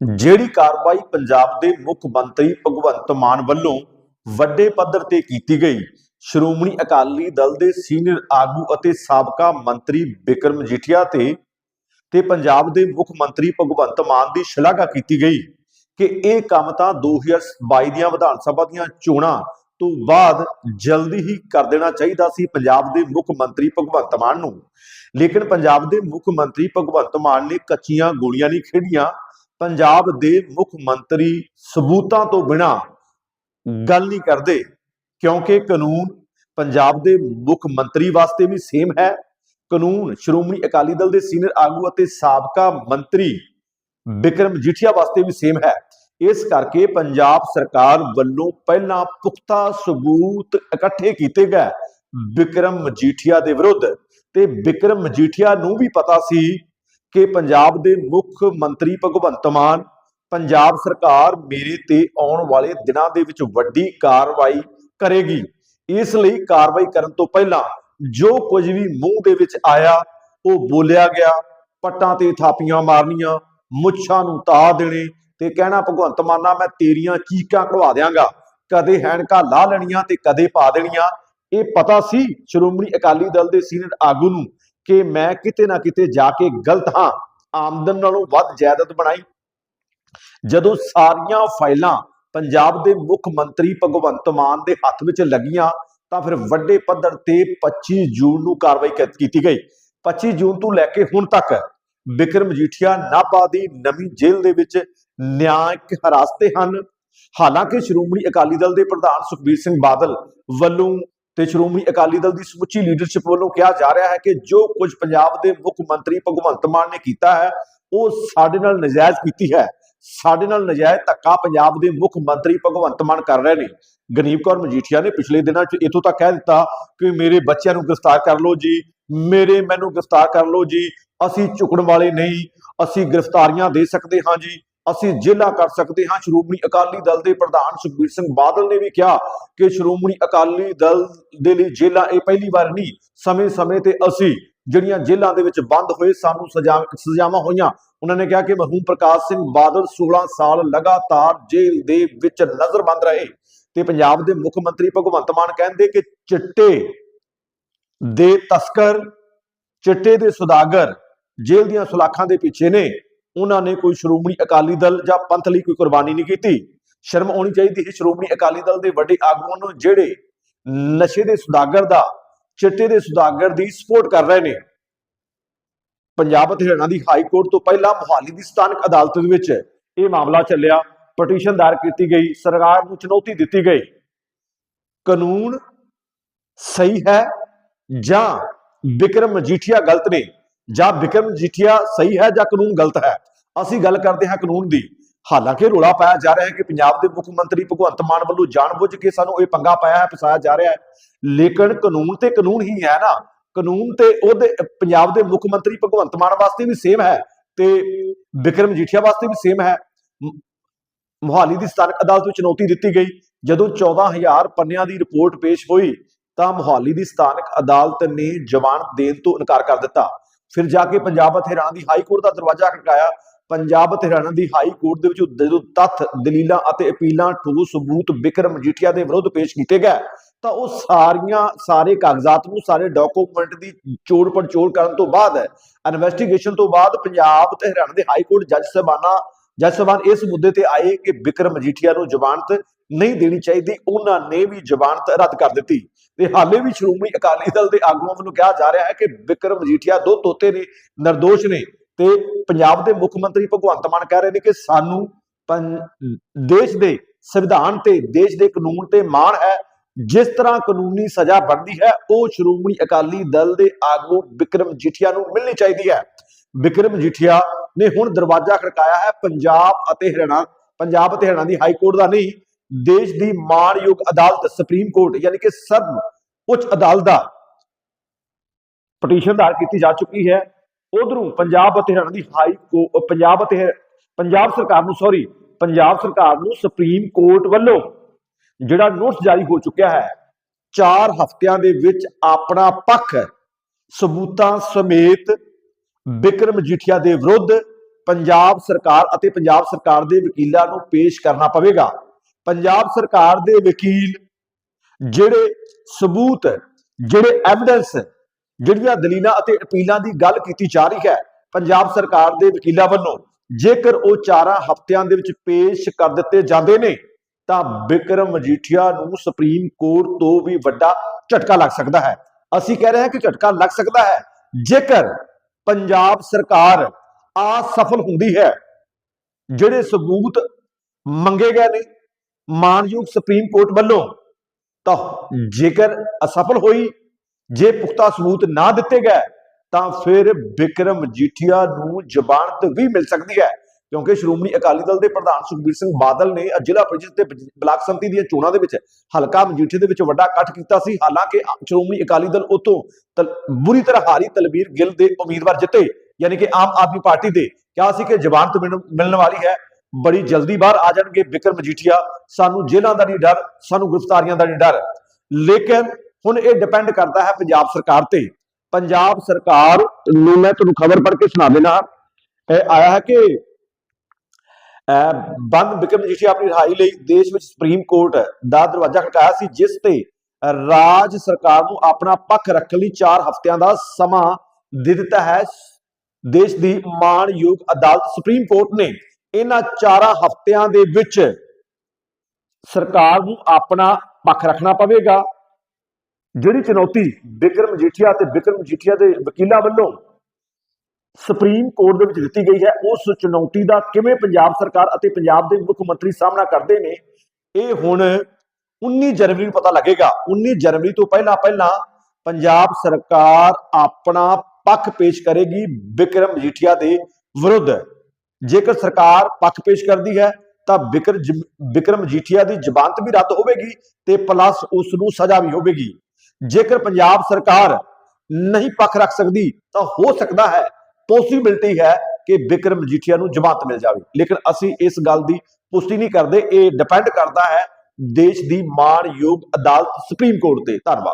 ਜਿਹੜੀ ਕਾਰਵਾਈ ਪੰਜਾਬ ਦੇ ਮੁੱਖ ਮੰਤਰੀ ਭਗਵੰਤ ਮਾਨ ਵੱਲੋਂ ਵੱਡੇ ਪੱਧਰ ਤੇ ਕੀਤੀ ਗਈ, ਸ਼੍ਰੋਮਣੀ ਅਕਾਲੀ ਦਲ ਦੇ ਸੀਨੀਅਰ ਆਗੂ ਅਤੇ ਸਾਬਕਾ ਮੰਤਰੀ ਬਿਕਰਮ ਜੀਠੀਆ ਤੇ ਤੇ ਪੰਜਾਬ ਦੇ ਮੁੱਖ ਮੰਤਰੀ ਭਗਵੰਤ ਮਾਨ ਦੀ ਸ਼ਲਾਘਾ ਕੀਤੀ ਗਈ ਕਿ ਇਹ ਕੰਮ ਤਾਂ 2022 ਦੀਆਂ ਵਿਧਾਨ ਸਭਾ ਦੀਆਂ ਚੋਣਾਂ ਤੋਂ ਬਾਅਦ ਜਲਦੀ ਹੀ ਕਰ ਦੇਣਾ ਚਾਹੀਦਾ ਸੀ ਪੰਜਾਬ ਦੇ ਮੁੱਖ ਮੰਤਰੀ ਭਗਵੰਤ ਮਾਨ ਨੂੰ। ਲੇਕਿਨ ਪੰਜਾਬ ਦੇ ਮੁੱਖ ਮੰਤਰੀ ਭਗਵੰਤ ਮਾਨ ਨੇ ਕੱਚੀਆਂ ਗੋਲੀਆਂ ਨਹੀਂ ਖੇਡੀਆਂ ਪੰਜਾਬ ਦੇ ਮੁੱਖ ਮੰਤਰੀ ਸਬੂਤਾਂ ਤੋਂ ਬਿਨਾ ਗੱਲ ਨਹੀਂ ਕਰਦੇ, ਕਿਉਂਕਿ ਕਾਨੂੰਨ ਪੰਜਾਬ ਦੇ ਮੁੱਖ ਮੰਤਰੀ ਵਾਸਤੇ ਵੀ ਸੇਮ ਹੈ। ਕਾਨੂੰਨ ਸ਼੍ਰੋਮਣੀ ਅਕਾਲੀ ਦਲ ਦੇ ਸੀਨੀਅਰ ਆਗੂ ਅਤੇ ਸਾਬਕਾ ਮੰਤਰੀ ਬਿਕਰਮ ਜੀਠੀਆ ਵਾਸਤੇ ਵੀ ਸੇਮ ਹੈ। ਇਸ ਕਰਕੇ ਪੰਜਾਬ ਸਰਕਾਰ ਵੱਲੋਂ ਪਹਿਲਾਂ ਪੁਖਤਾ ਸਬੂਤ ਇਕੱਠੇ ਕੀਤੇ ਗਏ ਬਿਕਰਮ ਮਜੀਠੀਆ ਦੇ ਵਿਰੁੱਧ। ਤੇ ਬਿਕਰਮ ਮਜੀਠੀਆ ਨੂੰ ਵੀ ਪਤਾ ਸੀ ਕਿ ਪੰਜਾਬ ਦੇ ਮੁੱਖ ਮੰਤਰੀ ਭਗਵੰਤ ਮਾਨ, ਪੰਜਾਬ ਸਰਕਾਰ ਮੇਰੇ ਤੇ ਆਉਣ ਵਾਲੇ ਦਿਨਾਂ ਦੇ ਵਿੱਚ ਵੱਡੀ ਕਾਰਵਾਈ ਕਰੇਗੀ। ਇਸ ਲਈ ਕਾਰਵਾਈ ਕਰਨ ਤੋਂ ਪਹਿਲਾਂ ਜੋ ਕੁਝ ਵੀ ਮੂੰਹ ਦੇ ਵਿੱਚ ਆਇਆ, ਉਹ ਬੋਲਿਆ ਗਿਆ। ਪੱਟਾਂ ਤੇ ਥਾਪੀਆਂ ਮਾਰਨੀਆਂ, ਮੁੱਛਾਂ ਨੂੰ ਤਾ ਦੇਣੇ ਤੇ ਕਹਿਣਾ, ਭਗਵੰਤ ਮਾਨਾ, ਮੈਂ ਤੇਰੀਆਂ ਚੀਕਾਂ ਕਢਵਾ ਦਿਆਂਗਾ। ਕਦੇ ਹੈਣਕਾ ਲਾ ਲੈਣੀਆਂ ਤੇ ਕਦੇ ਪਾ ਦੇਣੀਆਂ। ਇਹ ਪਤਾ ਸੀ ਸ਼੍ਰੋਮਣੀ ਅਕਾਲੀ ਦਲ ਦੇ ਸੀਨੀਅਰ ਆਗੂ ਨੂੰ। ਕਿ ਮੈਂ ਕਿਤੇ ਨਾ ਕਿਤੇ ਜਾ ਕੇ ਗਲਤ ਹਾਂ। ਆਮਦਨ ਨਾਲੋਂ ਵੱਧ ਜਾਇਦਾਦ ਬਣਾਈ। ਜਦੋਂ ਸਾਰੀਆਂ ਫਾਈਲਾਂ ਪੰਜਾਬ ਦੇ ਮੁੱਖ ਮੰਤਰੀ ਭਗਵੰਤ ਮਾਨ ਦੇ ਹੱਥ ਵਿੱਚ ਲੱਗੀਆਂ, ਤਾਂ ਫਿਰ ਵੱਡੇ ਪੱਧਰ ਤੇ 25 ਜੂਨ ਨੂੰ ਕਾਰਵਾਈ ਕੀਤੀ ਗਈ। 25 ਜੂਨ ਤੋਂ ਲੈ ਕੇ ਹੁਣ ਤੱਕ ਬਿਕਰਮ ਜੀਠੀਆ ਨਾਭਾ ਦੀ ਨਵੀਂ ਜੇਲ੍ਹ ਦੇ ਵਿੱਚ ਨਿਆਂਇਕ ਹਿਰਾਸਤੇ ਹਨ। ਹਾਲਾਂਕਿ ਸ਼੍ਰੋਮਣੀ ਅਕਾਲੀ ਦਲ ਦੇ ਪ੍ਰਧਾਨ ਸੁਖਬੀਰ ਸਿੰਘ ਬਾਦਲ ਵੱਲੋਂ ਤੇ ਸ਼੍ਰੋਮਣੀ ਅਕਾਲੀ ਦਲ ਦੀ ਸਮੁੱਚੀ ਲੀਡਰਸ਼ਿਪ ਵੱਲੋਂ ਕਿਹਾ ਜਾ ਰਿਹਾ ਹੈ ਕਿ ਜੋ ਕੁਝ ਪੰਜਾਬ ਦੇ ਮੁੱਖ ਮੰਤਰੀ ਭਗਵੰਤ ਮਾਨ ਨੇ ਕੀਤਾ ਹੈ, ਉਹ ਸਾਡੇ ਨਾਲ ਨਜਾਇਜ਼ ਕੀਤੀ ਹੈ। ਸਾਡੇ ਨਾਲ ਨਜਾਇਜ਼ ਧੱਕਾ ਪੰਜਾਬ ਦੇ ਮੁੱਖ ਮੰਤਰੀ ਭਗਵੰਤ ਮਾਨ ਕਰ ਰਹੇ ਨੇ। ਗਨੀਬ ਕੌਰ ਮਜੀਠੀਆ ਨੇ ਪਿਛਲੇ ਦਿਨਾਂ 'ਚ ਇਥੋਂ ਤੱਕ ਕਹਿ ਦਿੱਤਾ ਕਿ ਮੇਰੇ ਬੱਚਿਆਂ ਨੂੰ ਗ੍ਰਿਫਤਾਰ ਕਰ ਲਓ ਜੀ, ਮੇਰੇ ਮੈਨੂੰ ਗ੍ਰਿਫਤਾਰ ਕਰ ਲਓ ਜੀ, ਅਸੀਂ ਝੁਕਣ ਵਾਲੇ ਨਹੀਂ, ਅਸੀਂ ਗ੍ਰਿਫਤਾਰੀਆਂ ਦੇ ਸਕਦੇ ਹਾਂ ਜੀ। ਅਸੀਂ ਜੇਲ੍ਹਾਂ ਕਰ ਸਕਦੇ ਹਾਂ। ਸ਼੍ਰੋਮਣੀ ਅਕਾਲੀ ਦਲ ਦੇ ਪ੍ਰਧਾਨ ਸੁਖਬੀਰ ਸਿੰਘ ਬਾਦਲ ਨੇ ਵੀ ਕਿਹਾ ਕਿ ਸ਼੍ਰੋਮਣੀ ਅਕਾਲੀ ਦਲ ਦੇ ਲਈ ਜੇਲ੍ਹਾਂ ਇਹ ਪਹਿਲੀ ਵਾਰ ਨਹੀਂ, ਸਮੇਂ-ਸਮੇਂ ਤੇ ਅਸੀਂ ਜਿਹੜੀਆਂ ਜੇਲ੍ਹਾਂ ਦੇ ਵਿੱਚ ਬੰਦ ਹੋਏ, ਸਾਨੂੰ ਸਜ਼ਾਵਾਂ ਹੋਈਆਂ। ਉਹਨਾਂ ਨੇ ਕਿਹਾ ਕਿ ਮਰਹੂਮ ਪ੍ਰਕਾਸ਼ ਸਿੰਘ ਬਾਦਲ 16 ਸਾਲ ਲਗਾਤਾਰ ਜੇਲ੍ਹ ਦੇ ਵਿੱਚ ਨਜ਼ਰਬੰਦ ਰਹੇ ਤੇ ਪੰਜਾਬ ਦੇ ਮੁੱਖ ਮੰਤਰੀ ਭਗਵੰਤ ਮਾਨ ਕਹਿੰਦੇ ਕਿ ਚਿੱਟੇ ਦੇ ਤਸਕਰ, ਚਿੱਟੇ ਦੇ ਸੁਦਾਗਰ ਜੇਲ੍ਹ ਦੀਆਂ ਸੁਲਾਖਾਂ ਦੇ ਪਿੱਛੇ ਨੇ। ਉਹਨਾਂ ਨੇ ਕੋਈ ਸ਼੍ਰੋਮਣੀ ਅਕਾਲੀ ਦਲ ਜਾਂ ਪੰਥ ਲਈ ਕੋਈ ਕੁਰਬਾਨੀ ਨਹੀਂ ਕੀਤੀ। ਸ਼ਰਮ ਆਉਣੀ ਚਾਹੀਦੀ ਹੈ ਸ਼੍ਰੋਮਣੀ ਅਕਾਲੀ ਦਲ ਦੇ ਵੱਡੇ ਆਗੂਆਂ ਨੂੰ ਜਿਹੜੇ ਨਸ਼ੇ ਦੇ ਸੁਦਾਗਰ ਦਾ, ਚਿੱਟੇ ਦੇ ਸੁਦਾਗਰ ਦੀ ਸਪੋਰਟ ਕਰ ਰਹੇ ਨੇ। ਪੰਜਾਬ ਅਤੇ ਹਰਿਆਣਾ ਦੀ ਹਾਈ ਕੋਰਟ ਤੋਂ ਪਹਿਲਾਂ ਮੁਹਾਲੀ ਦੀ ਸਥਾਨਕ ਅਦਾਲਤ ਦੇ ਵਿੱਚ ਇਹ ਮਾਮਲਾ ਚੱਲਿਆ। ਪਟੀਸ਼ਨ ਦਾਇਰ ਕੀਤੀ ਗਈ, ਸਰਕਾਰ ਨੂੰ ਚੁਣੌਤੀ ਦਿੱਤੀ ਗਈ। ਕਾਨੂੰਨ ਸਹੀ ਹੈ ਜਾਂ ਵਿਕਰਮ ਮਜੀਠੀਆ ਗਲਤ ਨੇ? ਜਾਂ ਵਿਕਰਮ ਮਜੀਠੀਆ ਸਹੀ ਹੈ ਜਾਂ ਕਾਨੂੰਨ ਗਲਤ ਹੈ? ਅਸੀਂ ਗੱਲ ਕਰਦੇ ਹਾਂ ਕਾਨੂੰਨ ਦੀ। ਹਾਲਾਂਕਿ ਰੋਲਾ ਪਾਇਆ ਜਾ ਰਿਹਾ ਹੈ ਕਿ ਪੰਜਾਬ ਦੇ ਮੁੱਖ ਮੰਤਰੀ ਭਗਵੰਤ ਮਾਨ ਵੱਲੋਂ ਜਾਣਬੁੱਝ ਕੇ ਸਾਨੂੰ ਇਹ ਪੰਗਾ ਪਾਇਆ ਹੈ, ਫਸਾਇਆ ਜਾ ਰਿਹਾ ਹੈ। ਲੇਕਿਨ ਕਾਨੂੰਨ ਤੇ ਕਾਨੂੰਨ ਹੀ ਹੈ ਨਾ। ਕਾਨੂੰਨ ਤੇ ਉਹਦੇ, ਪੰਜਾਬ ਦੇ ਮੁੱਖ ਮੰਤਰੀ ਭਗਵੰਤ ਮਾਨ ਵਾਸਤੇ ਵੀ ਸੇਮ ਹੈ ਤੇ ਵਿਕਰਮ ਜੀਠੀਆ ਵਾਸਤੇ ਵੀ ਸੇਮ ਹੈ। ਮ- ਮੁਹਾਲੀ ਦੀ ਸਥਾਨਕ ਅਦਾਲਤ ਨੂੰ ਚੁਣੌਤੀ ਦਿੱਤੀ ਗਈ। ਜਦੋਂ 14000 ਪੰਨਿਆਂ ਦੀ ਰਿਪੋਰਟ ਪੇਸ਼ ਹੋਈ ਤਾਂ ਮੁਹਾਲੀ ਦੀ ਸਥਾਨਕ ਅਦਾਲਤ ਨੇ ਜ਼ਮਾਨਤ ਦੇਣ ਤੋਂ ਇਨਕਾਰ ਕਰ ਦਿੱਤਾ। ਫਿਰ ਜਾ ਕੇ ਪੰਜਾਬ ਅਤੇ ਹਰਿਆਣਾ ਦੀ ਹਾਈ ਕੋਰਟ ਦਾ ਦਰਵਾਜ਼ਾ ਖੜਕਾਇਆ। ਪੰਜਾਬ ਅਤੇ ਹਰਿਆਣਾ ਦੀ ਹਾਈ ਕੋਰਟ ਦੇ ਵਿੱਚ ਜਦੋਂ ਤੱਥ, ਦਲੀਲਾਂ ਅਤੇ ਅਪੀਲਾਂ ਠੋਸ ਸਬੂਤ ਵਿਕਰਮ ਮਜੀਠੀਆ ਦੇ ਵਿਰੁੱਧ ਪੇਸ਼ ਕੀਤੇ ਗਏ, ਤਾਂ ਉਹ ਸਾਰੀਆਂ, ਸਾਰੇ ਕਾਗਜ਼ਾਤ ਨੂੰ, ਸਾਰੇ ਡਾਕੂਮੈਂਟ ਦੀ ਚੋੜ ਪੜਚੋੜ ਕਰਨ ਤੋਂ ਬਾਅਦ ਇਨਵੈਸਟੀਗੇਸ਼ਨ ਤੋਂ ਬਾਅਦ ਪੰਜਾਬ ਤੇ ਹਰਿਆਣਾ ਦੇ ਹਾਈ ਕੋਰਟ ਜੱਜ ਸਾਹਿਬਾਨਾ ਜੱਜ ਸਾਹਿਬਾਨ ਇਸ ਮੁੱਦੇ ਤੇ ਆਏ ਕਿ ਬਿਕਰਮ ਮਜੀਠੀਆ ਨੂੰ ਜ਼ਮਾਨਤ ਨਹੀਂ ਦੇਣੀ ਚਾਹੀਦੀ। ਉਹਨਾਂ ਨੇ ਵੀ ਜ਼ਮਾਨਤ ਰੱਦ ਕਰ ਦਿੱਤੀ। ਤੇ ਹਾਲੇ ਵੀ ਸ਼੍ਰੋਮਣੀ ਅਕਾਲੀ ਦਲ ਦੇ ਆਗੂਆਂ ਵੱਲੋਂ ਕਿਹਾ ਜਾ ਰਿਹਾ ਹੈ ਕਿ ਵਿਕਰਮ ਮਜੀਠੀਆ ਦੋ ਤੋਤੇ ਨੇ, ਨਿਰਦੋਸ਼ ਨੇ ਤੇ ਪੰਜਾਬ ਦੇ ਮੁੱਖ ਮੰਤਰੀ ਭਗਵੰਤ ਮਾਨ ਕਹਿ ਰਹੇ ਨੇ ਕਿ ਸਾਨੂੰ ਦੇਸ਼ ਦੇ ਸੰਵਿਧਾਨ ਤੇ, ਦੇਸ਼ ਦੇ ਕਾਨੂੰਨ ਤੇ ਮਾਣ ਹੈ। ਜਿਸ ਤਰ੍ਹਾਂ ਕਾਨੂੰਨੀ ਸਜ਼ਾ ਬਣਦੀ ਹੈ, ਉਹ ਸ਼੍ਰੋਮਣੀ ਅਕਾਲੀ ਦਲ ਦੇ ਆਗੂ ਵਿਕਰਮ ਜੀਠੀਆ ਨੂੰ ਮਿਲਣੀ ਚਾਹੀਦੀ ਹੈ। ਵਿਕਰਮ ਜੀਠੀਆ ਨੇ ਹੁਣ ਦਰਵਾਜ਼ਾ ਖੜਕਾਇਆ ਹੈ, ਪੰਜਾਬ ਅਤੇ ਹਰਿਆਣਾ, ਪੰਜਾਬ ਅਤੇ ਹਰਿਆਣਾ ਦੀ ਹਾਈ ਕੋਰਟ ਦਾ ਨਹੀਂ, ਦੇਸ਼ ਦੀ ਮਾਣਯੋਗ ਅਦਾਲਤ, ਸੁਪਰੀਮ ਕੋਰਟ, ਯਾਨੀ ਕਿ ਸਰਵ ਉੱਚ ਅਦਾਲਤ ਦਾ ਪਟੀਸ਼ਨ ਦਾਇਰ ਕੀਤੀ ਜਾ ਚੁੱਕੀ ਹੈ। ਉਧਰੋਂ ਪੰਜਾਬ ਅਤੇ ਹਰਿਆਣਾ ਦੀ ਹਾਈ ਕੋ ਪੰਜਾਬ ਅਤੇ ਪੰਜਾਬ ਸਰਕਾਰ ਨੂੰ ਸੌਰੀ ਪੰਜਾਬ ਸਰਕਾਰ ਨੂੰ ਸੁਪਰੀਮ ਕੋਰਟ ਵੱਲੋਂ ਜਿਹੜਾ ਨੋਟਿਸ ਜਾਰੀ ਹੋ ਚੁੱਕਿਆ ਹੈ 4 ਹਫ਼ਤਿਆਂ ਦੇ ਵਿੱਚ ਆਪਣਾ ਪੱਖ ਸਬੂਤਾਂ ਸਮੇਤ ਬਿਕਰਮ ਜੀਠੀਆ ਦੇ ਵਿਰੁੱਧ ਪੰਜਾਬ ਸਰਕਾਰ ਅਤੇ ਪੰਜਾਬ ਸਰਕਾਰ ਦੇ ਵਕੀਲਾਂ ਨੂੰ ਪੇਸ਼ ਕਰਨਾ ਪਵੇਗਾ। ਪੰਜਾਬ ਸਰਕਾਰ ਦੇ ਵਕੀਲ ਜਿਹੜੇ ਸਬੂਤ ਜਿਹੜੇ ਐਵੀਡੈਂਸ ਜਿਹੜੀਆਂ ਦਲੀਲਾਂ ਅਤੇ ਅਪੀਲਾਂ ਦੀ ਗੱਲ ਕੀਤੀ ਜਾ ਰਹੀ ਹੈ, ਪੰਜਾਬ ਸਰਕਾਰ ਦੇ ਵਕੀਲਾਂ ਵੱਲੋਂ ਜੇਕਰ ਉਹ ਚਾਰਾਂ ਹਫ਼ਤਿਆਂ ਦੇ ਵਿੱਚ ਪੇਸ਼ ਕਰ ਦਿੱਤੇ ਜਾਂਦੇ ਨੇ, ਤਾਂ ਬਿਕਰਮ ਮਜੀਠੀਆ ਨੂੰ ਸੁਪਰੀਮ ਕੋਰਟ ਤੋਂ ਵੀ ਵੱਡਾ ਝਟਕਾ ਲੱਗ ਸਕਦਾ ਹੈ। ਅਸੀਂ ਕਹਿ ਰਹੇ ਹਾਂ ਕਿ ਝਟਕਾ ਲੱਗ ਸਕਦਾ ਹੈ, ਜੇਕਰ ਪੰਜਾਬ ਸਰਕਾਰ ਅਸਫਲ ਹੁੰਦੀ ਹੈ, ਜਿਹੜੇ ਸਬੂਤ ਮੰਗੇ ਗਏ ਨੇ, ਮਾਨਯੋਗ ਸੁਪਰੀਮ ਕੋਰਟ ਵੱਲੋਂ ਤਾਂ ਜੇਕਰ ਅਸਫਲ ਹੋਈ ਜੇ ਪੁਖਤਾ ਸਬੂਤ ਨਾ ਦਿੱਤੇ ਗਏ ਤਾਂ ਫਿਰ ਬਿਕਰਮ ਮਜੀਠੀਆ ਨੂੰ ਜ਼ਮਾਨਤ ਵੀ ਮਿਲ ਸਕਦੀ ਹੈ। ਕਿਉਂਕਿ ਸ਼੍ਰੋਮਣੀ ਅਕਾਲੀ ਦਲ ਦੇ ਪ੍ਰਧਾਨ ਸੁਖਬੀਰ ਸਿੰਘ ਬਾਦਲ ਨੇ ਜ਼ਿਲ੍ਹਾ ਪ੍ਰੀਸ਼ਦ ਤੇ ਬਲਾਕ ਸੰਮਤੀ ਦੀਆਂ ਚੋਣਾਂ ਦੇ ਵਿੱਚ ਹਲਕਾ ਮਜੀਠੇ ਦੇ ਵਿੱਚ ਵੱਡਾ ਇਕੱਠ ਕੀਤਾ ਸੀ। ਹਾਲਾਂਕਿ ਸ਼੍ਰੋਮਣੀ ਅਕਾਲੀ ਦਲ ਉਤੋਂ ਬੁਰੀ ਤਰ੍ਹਾਂ ਹਾਰੀ ਤਲਬੀਰ ਗਿੱਲ ਦੇ ਉਮੀਦਵਾਰ ਜਿੱਤੇ ਯਾਨੀ ਕਿ ਆਮ ਆਦਮੀ ਪਾਰਟੀ ਦੇ। ਕਿਹਾ ਸੀ ਕਿ ਜ਼ਮਾਨਤ ਮਿਲਣ ਵਾਲੀ ਹੈ। ਬੜੀ ਜਲਦੀ ਬਾਹਰ ਆ ਜਾਣਗੇ। ਬਿਕਰਮ ਮਜੀਠੀਆ ਸਾਨੂੰ ਜੇਲ੍ਹਾਂ ਦਾ ਨਹੀਂ ਡਰ, ਸਾਨੂੰ ਗ੍ਰਿਫਤਾਰੀਆਂ ਦਾ ਨਹੀਂ ਡਰ। ਲੇਕਿਨ ਹੁਣ ਇਹ ਡਿਪੈਂਡ ਕਰਦਾ ਹੈ ਪੰਜਾਬ ਸਰਕਾਰ ਤੇ। ਪੰਜਾਬ ਸਰਕਾਰ ਨੂੰ ਮੈਂ ਤੁਹਾਨੂੰ ਖਬਰ ਪੜ੍ਹ ਕੇ ਸੁਣਾ ਦੇਣਾ। ਆਇਆ ਹੈ ਕਿ ਬੰਦ ਬਿਕਰਮ ਮਜੀਠੀਆ ਆਪਣੀ ਰਿਹਾਈ ਲਈ ਦੇਸ਼ ਵਿੱਚ ਸੁਪਰੀਮ ਕੋਰਟ ਦਾ ਦਰਵਾਜ਼ਾ ਖਟਕਾਇਆ ਸੀ, ਜਿਸ ਤੇ ਰਾਜ ਸਰਕਾਰ ਨੂੰ ਆਪਣਾ ਪੱਖ ਰੱਖਣ ਲਈ 4 ਹਫ਼ਤਿਆਂ ਦਾ ਸਮਾਂ ਦੇ ਦਿੱਤਾ ਹੈ। ਦੇਸ਼ ਦੀ ਮਾਣਯੋਗ ਅਦਾਲਤ ਸੁਪਰੀਮ ਕੋਰਟ ਨੇ ਇਹਨਾਂ ਚਾਰਾਂ ਹਫ਼ਤਿਆਂ ਦੇ ਵਿੱਚ ਸਰਕਾਰ ਨੂੰ ਆਪਣਾ ਪੱਖ ਰੱਖਣਾ ਪਵੇਗਾ। ਜਿਹੜੀ ਚੁਣੌਤੀ ਬਿਕਰਮ ਮਜੀਠੀਆ ਤੇ ਬਿਕਰਮ ਮਜੀਠੀਆ ਦੇ ਵਕੀਲਾਂ ਵੱਲੋਂ ਸੁਪਰੀਮ ਕੋਰਟ ਦੇ ਵਿੱਚ ਦਿੱਤੀ ਗਈ ਹੈ, ਉਸ ਚੁਣੌਤੀ ਦਾ ਕਿਵੇਂ ਪੰਜਾਬ ਸਰਕਾਰ ਅਤੇ ਪੰਜਾਬ ਦੇ ਮੁੱਖ ਮੰਤਰੀ ਸਾਹਮਣਾ ਕਰਦੇ ਨੇ, ਇਹ ਹੁਣ 19 ਜਨਵਰੀ ਨੂੰ ਪਤਾ ਲੱਗੇਗਾ। 19 ਜਨਵਰੀ ਤੋਂ ਪਹਿਲਾਂ ਪਹਿਲਾਂ ਪੰਜਾਬ ਸਰਕਾਰ ਆਪਣਾ ਪੱਖ ਪੇਸ਼ ਕਰੇਗੀ ਬਿਕਰਮ ਮਜੀਠੀਆ ਦੇ ਵਿਰੁੱਧ। ਜੇਕਰ ਸਰਕਾਰ ਪੱਖ ਪੇਸ਼ ਕਰਦੀ ਹੈ, ਤਾਂ ਬਿਕਰ ਬਿਕਰਮ ਮਜੀਠੀਆ ਦੀ ਜ਼ਮਾਨਤ ਵੀ ਰੱਦ ਹੋਵੇਗੀ ਤੇ ਪਲੱਸ ਉਸ ਨੂੰ ਸਜ਼ਾ ਵੀ ਹੋਵੇਗੀ। ਜੇਕਰ ਪੰਜਾਬ ਸਰਕਾਰ ਨਹੀਂ ਪੱਖ ਰੱਖ ਸਕਦੀ, ਤਾਂ ਹੋ ਸਕਦਾ ਹੈ ਪੋਸਿਬਿਲਿਟੀ ਹੈ ਕਿ ਬਿਕਰਮ ਮਜੀਠੀਆ ਨੂੰ ਜ਼ਮਾਨਤ ਮਿਲ ਜਾਵੇ। ਲੇਕਿਨ ਅਸੀਂ ਇਸ ਗੱਲ ਦੀ ਪੁਸ਼ਟੀ ਨਹੀਂ ਕਰਦੇ, ਇਹ ਡਿਪੈਂਡ ਕਰਦਾ ਹੈ ਦੇਸ਼ ਦੀ ਮਾਣਯੋਗ ਅਦਾਲਤ ਸੁਪਰੀਮ ਕੋਰਟ ਤੇ। ਧੰਨਵਾਦ।